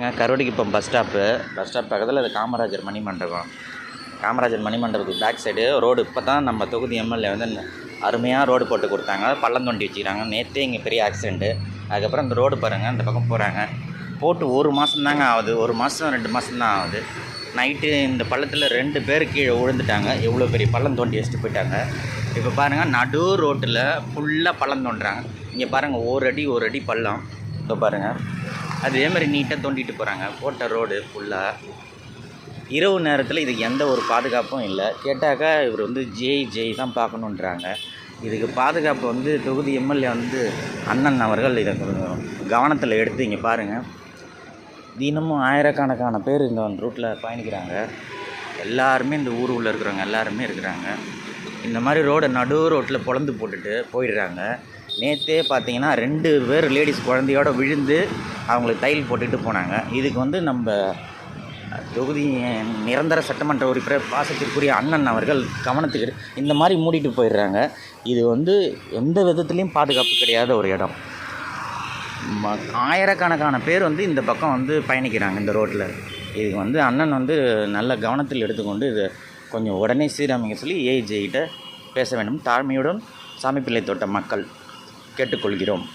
Karuvadikuppam bus stop bus stop பக்கத்தில் அது காமராஜர் மணி மண்டபம் காமராஜர் மணி மண்டபத்துக்கு பேக் சைடு ரோடு இப்போ தான் நம்ம தொகுதி எம்எல்ஏ வந்து அருமையாக ரோடு போட்டு கொடுத்தாங்க. பள்ளம் தோண்டி வச்சுக்கிறாங்க. நேற்றே இங்கே பெரிய ஆக்சிடெண்ட்டு அதுக்கப்புறம் இந்த ரோடு பாருங்கள் அந்த பக்கம் போகிறாங்க போட்டு ஒரு மாதம் தாங்க ஆகுது. ஒரு மாதம் ரெண்டு மாதம் தான் ஆகுது. நைட்டு இந்த பள்ளத்தில் ரெண்டு பேர் கீழே விழுந்துட்டாங்க. எவ்வளோ பெரிய பள்ளம் தோண்டி வச்சுட்டு போயிட்டாங்க. இப்போ பாருங்கள் நடு ரோட்டில் ஃபுல்லாக பள்ளம் தோண்டுறாங்க. இங்கே பாருங்கள் ஒரு அடி ஒரு அடி பள்ளம். இப்போ பாருங்கள் அதே மாதிரி நீட்டாக தோண்டிட்டு போகிறாங்க போட்ட ரோடு ஃபுல்லாக இரவு நேரத்தில் இதுக்கு எந்த ஒரு பாதுகாப்பும் இல்லை. கேட்டாக்கா இவர் வந்து ஜெய் ஜெய் தான் பார்க்கணுன்றாங்க இதுக்கு பாதுகாப்பு வந்து தொகுதி எம்எல்ஏ வந்து அண்ணன் அவர்கள் இதை கொஞ்சம் கவனத்தில் எடுத்து இங்கே பாருங்கள் தினமும் ஆயிரக்கணக்கான பேர் இந்த ரூட்டில் பயணிக்கிறாங்க. எல்லாருமே இந்த ஊர் உள்ளே இருக்கிறவங்க எல்லாருமே இருக்கிறாங்க. இந்த மாதிரி ரோடை நடு ரோட்டில் பொழந்து போட்டுட்டு போயிடுறாங்க. நேற்றே பார்த்தீங்கன்னா ரெண்டு பேர் லேடிஸ் குழந்தையோட விழுந்து அவங்களுக்கு தையல் போட்டுட்டு போனாங்க. இதுக்கு வந்து நம்ம தொகுதி நிரந்தர சட்டமன்ற உறுப்பினர் பாசத்திற்குரிய அண்ணன் அவர்கள் கவனத்துக்கு இந்த மாதிரி மூடிட்டு போயிடுறாங்க. இது வந்து எந்த விதத்துலேயும் பாதுகாப்பு கிடையாத ஒரு இடம். ம- ஆயிரக்கணக்கான பேர் வந்து இந்த பக்கம் வந்து பயணிக்கிறாங்க இந்த ரோட்டில் இதுக்கு வந்து அண்ணன் வந்து நல்ல கவனத்தில் எடுத்துக்கொண்டு இது கொஞ்சம் உடனே சீரமைக்க சொல்லி ஏஜெயிட்ட பேச வேண்டும். தாழ்மையுடன் சாமி பிள்ளை தோட்ட மக்கள். கேட்டுக்கொள்கிறோம்.